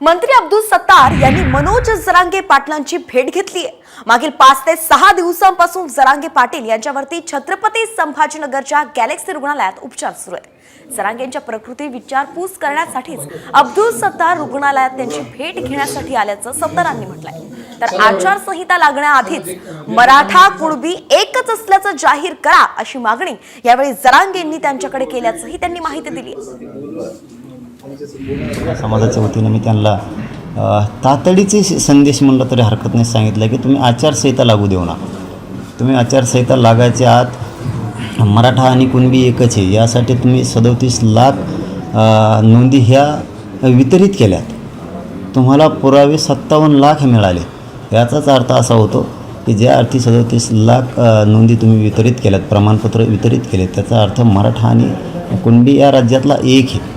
मंत्री अब्दुल सत्तार यांनी मनोज जरांगे पाटलांची भेट घेतली आहे. मागील पाच ते सहा दिवसांपासून जरांगे पाटील यांच्यावरती छत्रपती संभाजीनगरच्या गॅलेक्सी रुग्णालयात उपचार सुरू आहेत. जरांगेंच्या प्रकृती विचारपूस करण्यासाठीच अब्दुल सत्तार रुग्णालयात त्यांची भेट घेण्यासाठी आल्याचं सत्तारांनी म्हटलंय. तर आचारसंहिता लागण्याआधीच मराठा कुणबी एकच असल्याचं जाहीर करा अशी मागणी यावेळी जरांगेंनी त्यांच्याकडे केल्याचंही त्यांनी माहिती दिली आहे. समाजाच्या वतीनं मी त्यांना तातडीचे संदेश म्हणलं तरी हरकत नाही सांगितलं की तुम्ही आचारसंहिता लागू देऊ नका. तुम्ही आचारसंहिता लागायच्या आत मराठा आणि कुणबी एकच आहे. यासाठी तुम्ही सदोतीस लाख नोंदी ह्या वितरित केल्यात. तुम्हाला पुरावे सत्तावन्न लाख मिळाले. याचाच अर्थ असा होतो की ज्या अर्थी सदोतीस लाख नोंदी तुम्ही वितरित केल्यात प्रमाणपत्र वितरित केलेत त्याचा अर्थ मराठा आणि कुणबी या राज्यातला एक आहे.